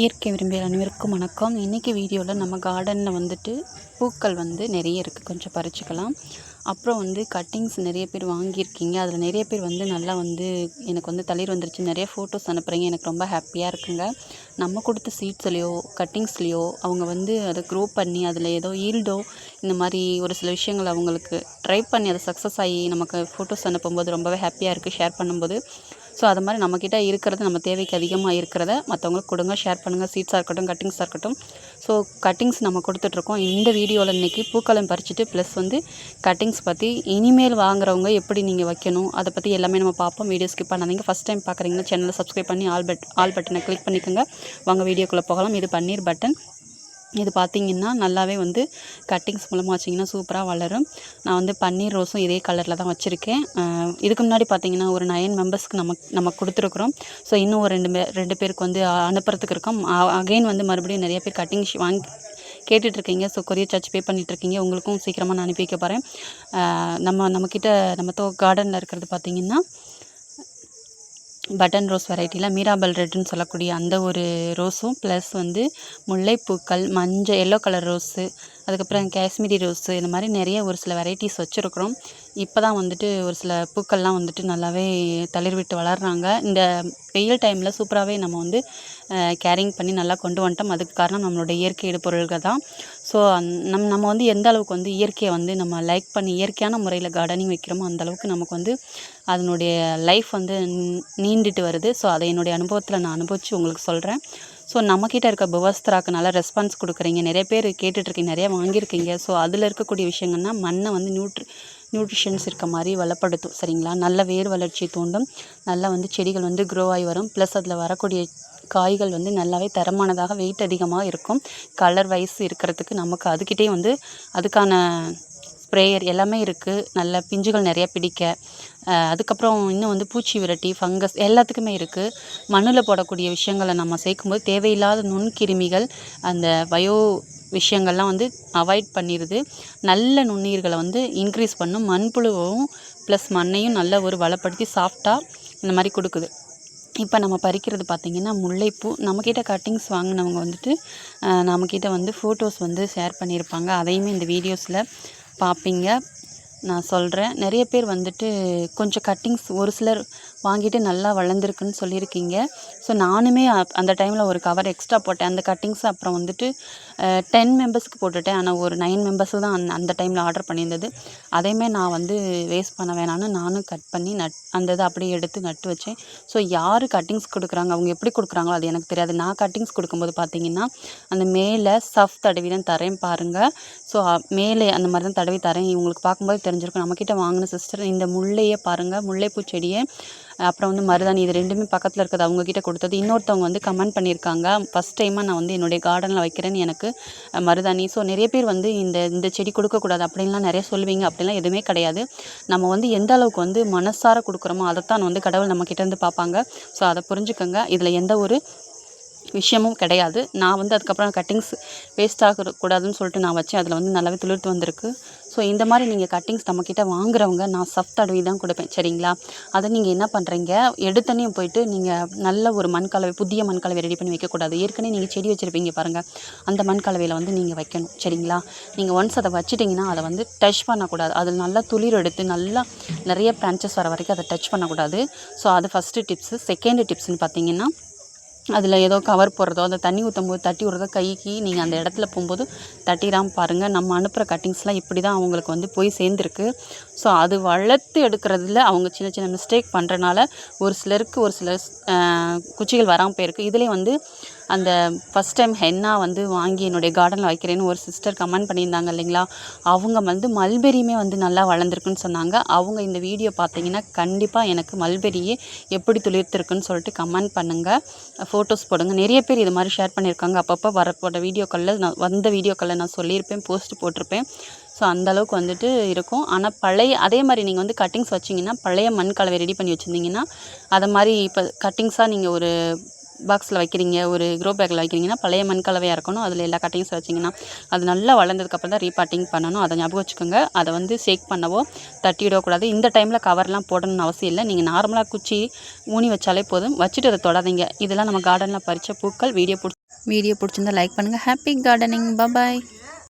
இயற்கை விரும்பிய அனைவருக்கும் வணக்கம். இன்றைக்கி வீடியோவில் நம்ம கார்டனில் வந்துட்டு பூக்கள் வந்து நிறைய இருக்குது கொஞ்சம் பறிச்சுக்கலாம். அப்புறம் வந்து கட்டிங்ஸ் நிறைய பேர் வாங்கியிருக்கீங்க. அதில் நிறைய பேர் வந்து நல்லா வந்து எனக்கு வந்து தளிர் வந்துருச்சு. நிறைய ஃபோட்டோஸ் அனுப்புகிறீங்க எனக்கு ரொம்ப ஹாப்பியாக இருக்குங்க. நம்ம கொடுத்த சீட்ஸ்லேயோ கட்டிங்ஸ்லேயோ அவங்க வந்து அதை க்ரோ பண்ணி அதில் ஏதோ ஈல்டோ இந்த மாதிரி ஒரு சில விஷயங்கள் அவங்களுக்கு ட்ரை பண்ணி அதை சக்ஸஸ் ஆகி நமக்கு ஃபோட்டோஸ் அனுப்பும்போது ரொம்பவே ஹாப்பியாக இருக்குது ஷேர் பண்ணும்போது ஸோ அது மாதிரி நம்மக்கிட்ட இருக்கிறது நம்ம தேவைக்கு அதிகமாக இருக்கிறத மற்றவங்களுக்கு கொடுங்க ஷேர் பண்ணுங்கள் சீட்ஸாக இருக்கட்டும் கட்டிங்ஸாக இருக்கட்டும். ஸோ கட்டிங்ஸ் நம்ம கொடுத்துட்ருக்கோம். இந்த வீடியோவில் இன்றைக்கி பூக்களம் பறிச்சுட்டு ப்ளஸ் வந்து கட்டிங்ஸ் பற்றி இனிமேல் வாங்குறவங்க எப்படி நீங்கள் வைக்கணும் அதை பற்றி எல்லாமே நம்ம பார்ப்போம். வீடியோ ஸ்கிப் பண்ணாதீங்க. ஃபஸ்ட் டைம் பார்க்குறீங்கன்னா சேனலை சப்ஸ்கிரைப் பண்ணி ஆல் பட் ஆல் பட்டனை கிளிக் பண்ணிக்கோங்க. வாங்க வீடியோக்குள்ளே போகலாம். இது பன்னீர் பட்டன். இது பார்த்திங்கன்னா நல்லாவே வந்து கட்டிங்ஸ் மூலமாக வச்சிங்கன்னா சூப்பராக வளரும். நான் வந்து பன்னீர் ரோஸும் இதே கலரில் தான் வச்சுருக்கேன். இதுக்கு முன்னாடி பார்த்திங்கன்னா ஒரு நயன் மெம்பர்ஸ்க்கு நம்ம நம்ம கொடுத்துருக்குறோம். ஸோ இன்னும் ஒரு ரெண்டு பே ரெண்டு பேருக்கு வந்து அனுப்புறதுக்கு இருக்கோம். அகைன் வந்து மறுபடியும் நிறைய பேர் கட்டிங் வாங்கி கேட்டுட்ருக்கீங்க. ஸோ கொரியர் சார்ஜ் பே பண்ணிகிட்ருக்கீங்க உங்களுக்கும் சீக்கிரமாக நான் அனுப்பி வைக்க போகிறேன் நம்ம நம்மக்கிட்ட நம்ம தோ கார்டனில் இருக்கிறது பார்த்திங்கன்னா பட்டன் ரோஸ் வெரைட்டியில் மீராபல் ரெட்டுன்னு சொல்லக்கூடிய அந்த ஒரு ரோஸும் ப்ளஸ் வந்து முல்லைப்பூக்கள் மஞ்சள் எல்லோ கலர் ரோஸு அதுக்கப்புறம் காஷ்மீரி ரோஸு இந்த மாதிரி நிறைய ஒரு சில வெரைட்டிஸ் வச்சுருக்குறோம். இப்போ தான் வந்துட்டு ஒரு சில பூக்கள்லாம் வந்துட்டு நல்லாவே தளிர் விட்டு வளர்கிறாங்க இந்த வெயில் டைமில் சூப்பராகவே நம்ம வந்து கேரிங் பண்ணி நல்லா கொண்டு வந்துட்டோம். அதுக்கு காரணம் நம்மளோட இயற்கை பொருள்கள் தான் ஸோ நம் நம்ம வந்து எந்த அளவுக்கு வந்து இயற்கையை வந்து நம்ம லைக் பண்ணி இயற்கையான முறையில் கார்டனிங் வைக்கிறோமோ அந்தளவுக்கு நமக்கு வந்து அதனுடைய லைஃப் வந்து நீண்டுட்டு வருது. ஸோ அதை என்னுடைய அனுபவத்தில் நான் அனுபவித்து உங்களுக்கு சொல்கிறேன் ஸோ நம்மக்கிட்ட இருக்க புவஸ்திராக்கு நல்லா ரெஸ்பான்ஸ் கொடுக்குறீங்க. நிறைய பேர் கேட்டுட்ருக்கீங்க நிறையா வாங்கியிருக்கீங்க. ஸோ அதில் இருக்கக்கூடிய விஷயங்கள்னா மண்ணை வந்து நியூட்ரி நியூட்ரிஷன்ஸ் இருக்க மாதிரி வளப்படுத்தும் சரிங்களா? நல்ல வேர் வளர்ச்சி தூண்டும். நல்லா வந்து செடிகள் வந்து க்ரோ ஆகி வரும். ப்ளஸ் அதில் வரக்கூடிய காய்கள் வந்து நல்லாவே தரமானதாக வெயிட் அதிகமாக இருக்கும். கலர் வைஸ் இருக்கிறதுக்கு நமக்கு அதுக்கிட்டே வந்து அதுக்கான ஸ்ப்ரேயர் எல்லாமே இருக்குது நல்ல பிஞ்சுகள் நிறையா பிடிக்க. அதுக்கப்புறம் இன்னும் வந்து பூச்சி விரட்டி ஃபங்கஸ் எல்லாத்துக்குமே இருக்குது மண்ணில் போடக்கூடிய விஷயங்களை நம்ம சேர்க்கும்போது தேவையில்லாத நுண்கிருமிகள் அந்த பயோ விஷயங்கள்லாம் வந்து அவாய்ட் பண்ணிடுது. நல்ல நுண்ணுயிர்களை வந்து இன்க்ரீஸ் பண்ணும். மண்புழுவும் ப்ளஸ் மண்ணையும் நல்ல ஒரு வளப்படுத்தி சாஃப்டாக இந்த மாதிரி கொடுக்குது. இப்போ நம்ம பறிக்கிறது பார்த்திங்கன்னா முல்லைப்பூ. நம்மக்கிட்ட கட்டிங்ஸ் வாங்கினவங்க வந்துட்டு நம்மக்கிட்ட வந்து ஃபோட்டோஸ் வந்து ஷேர் பண்ணியிருப்பாங்க. அதையுமே இந்த வீடியோஸில் பார்ப்பீங்க. நான் சொல்கிறேன் நிறைய பேர் வந்துட்டு கொஞ்சம் கட்டிங்ஸ் ஒரு சிலர் வாங்கிட்டு நல்லா வளர்ந்துருக்குன்னு சொல்லியிருக்கீங்க. ஸோ நானுமே அந்த டைமில் ஒரு கவர் எக்ஸ்ட்ரா போட்டேன். அந்த கட்டிங்ஸ் அப்புறம் வந்துட்டு டென் மெம்பர்ஸ்க்கு போட்டுட்டேன். ஆனால் ஒரு நைன் மெம்பர்ஸு தான் அந்த அந்த டைமில் ஆர்டர் பண்ணியிருந்தது. அதையுமே நான் வந்து வேஸ்ட் பண்ண வேணான்னு நானும் கட் பண்ணி நட் அந்த இதை அப்படியே எடுத்து நட்டு வச்சேன். ஸோ யார் கட்டிங்ஸ் கொடுக்குறாங்க? அவங்க எப்படி கொடுக்குறாங்களோ அது எனக்கு தெரியாது. நான் கட்டிங்ஸ் கொடுக்கும்போது பார்த்தீங்கன்னா அந்த மேலே சஃப் தடவி தான் தரேன் பாருங்கள் ஸோ மேலே அந்த மாதிரி தான் தடவி தரேன் இவங்களுக்கு பார்க்கும்போது தெரிஞ்சிருக்கும். நம்மக்கிட்ட வாங்கின சிஸ்டர் இந்த முல்லையே பாருங்கள் முல்லைப்பூ செடியை அப்புறம் வந்து மருதாணி இது ரெண்டுமே பக்கத்தில் இருக்கிறது அவங்கக்கிட்ட கொடுத்தது. இன்னொருத்தவங்க வந்து கமெண்ட் பண்ணியிருக்காங்க. ஃபஸ்ட் டைமாக நான் வந்து என்னுடைய கார்டனில் வைக்கிறேன்னு எனக்கு மருதாணி. ஸோ நிறைய பேர் வந்து இந்த இந்த செடி கொடுக்கக்கூடாது அப்படின்லாம் நிறைய சொல்லுவீங்க. அப்படிலாம் எதுவுமே கிடையாது. நம்ம வந்து எந்த அளவுக்கு வந்து மனசார கொடுக்குறோமோ அதைத்தான் வந்து கடவுள் நம்மக்கிட்டேருந்து பார்ப்பாங்க. ஸோ அதை புரிஞ்சுக்கோங்க. இதில் எந்த ஒரு விஷயமும் கிடையாது. நான் வந்து அதுக்கப்புறம் கட்டிங்ஸ் வேஸ்ட் ஆகக்கூடாதுன்னு சொல்லிட்டு நான் வச்சேன். அதில் வந்து நல்லாவே துளிர்த்து வந்திருக்கு. ஸோ இந்த மாதிரி நீங்கள் கட்டிங்ஸ் நம்மக்கிட்ட வாங்குறவங்க நான் சஃப்ட் தடவி தான் கொடுப்பேன் சரிங்களா? அதை நீங்கள் என்ன பண்ணுறீங்க எடுத்தனையும் போயிட்டு நீங்கள் நல்ல ஒரு மண் கலவை புதிய மண் கலவை ரெடி பண்ணி வைக்கக்கூடாது. ஏற்கனவே நீங்கள் செடி வச்சுருப்பீங்க பாருங்கள் அந்த மண் கலவையில் வந்து நீங்கள் வைக்கணும் சரிங்களா? நீங்கள் ஒன்ஸ் அதை வச்சுட்டிங்கன்னா அதை வந்து டச் பண்ணக்கூடாது. அதில் நல்லா துளிர் எடுத்து நல்லா நிறைய பிரான்ச்சஸ் வர வரைக்கும் அதை டச் பண்ணக்கூடாது. ஸோ அது ஃபஸ்ட்டு டிப்ஸு செகண்ட் டிப்ஸ்னு பார்த்தீங்கன்னா அதில் ஏதோ கவர் போடுறதோ அந்த தண்ணி ஊற்றும் போது தட்டி விட்றதோ கைக்கு நீங்கள் அந்த இடத்துல போகும்போது தட்டிடாமல் பாருங்கள் நம்ம அனுப்புகிற கட்டிங்ஸ்லாம் இப்படி தான் அவங்களுக்கு வந்து போய் சேர்ந்துருக்கு. ஸோ அது வளர்த்து எடுக்கிறதுல அவங்க சின்ன சின்ன மிஸ்டேக் பண்ணுறனால ஒரு சிலருக்கு ஒரு சில குச்சிகள் வராமல் போயிருக்கு. இதிலே வந்து அந்த ஃபஸ்ட் டைம் ஹென்னா வந்து வாங்கி என்னுடைய கார்டனில் வைக்கிறேன்னு ஒரு சிஸ்டர் கமெண்ட் பண்ணியிருந்தாங்க இல்லைங்களா? அவங்க வந்து மல்பெரியுமே வந்து நல்லா வளர்ந்துருக்குன்னு சொன்னாங்க. அவங்க இந்த வீடியோ பார்த்தீங்கன்னா கண்டிப்பாக எனக்கு மல்பெரியே எப்படி துளிர்த்துருக்குன்னு சொல்லிட்டு கமெண்ட் பண்ணுங்கள் ஃபோட்டோஸ் போடுங்க. நிறைய பேர் இது மாதிரி ஷேர் பண்ணியிருக்காங்க. அப்பப்போ வரப்போட வீடியோக்களில் நான் வந்த வீடியோக்களில் நான் சொல்லியிருப்பேன் போஸ்ட் போட்டிருப்பேன். ஸோ அந்தளவுக்கு வந்துட்டு இருக்கும். ஆனால் பழைய அதே மாதிரி நீங்கள் வந்து கட்டிங்ஸ் வச்சிங்கன்னா பழைய மண் கலவை ரெடி பண்ணி வச்சுருந்தீங்கன்னா அதை மாதிரி இப்போ கட்டிங்ஸாக நீங்கள் ஒரு பாக்ஸில் வைக்கிறீங்க ஒரு க்ரோ பேக்கில் வைக்கிறீங்கன்னா பழைய மண் கலவையாக இருக்கணும். அதில் எல்லா கட்டையும் வச்சிங்கன்னா அது நல்லா வளர்ந்ததுக்கப்புறம் தான் ரீபாட்டிங் பண்ணணும். அதை ஞாபகம் வச்சுக்கோங்க. அதை வந்து ஷேக் பண்ணவோ தட்டி விடக்கூடாது இந்த டைமில் கவர்லாம் போடணும்னு அவசியம் இல்லை. நீங்கள் நார்மலாக குச்சி ஊனி வச்சாலே போதும். வச்சுட்டு அதை தொடாதீங்க. இதெல்லாம் நம்ம கார்டனில் பறித்த பூக்கள் வீடியோ பிடிச்சி வீடியோ பிடிச்சிருந்தா லைக் பண்ணுங்கள் ஹாப்பி கார்டனிங் பபாய்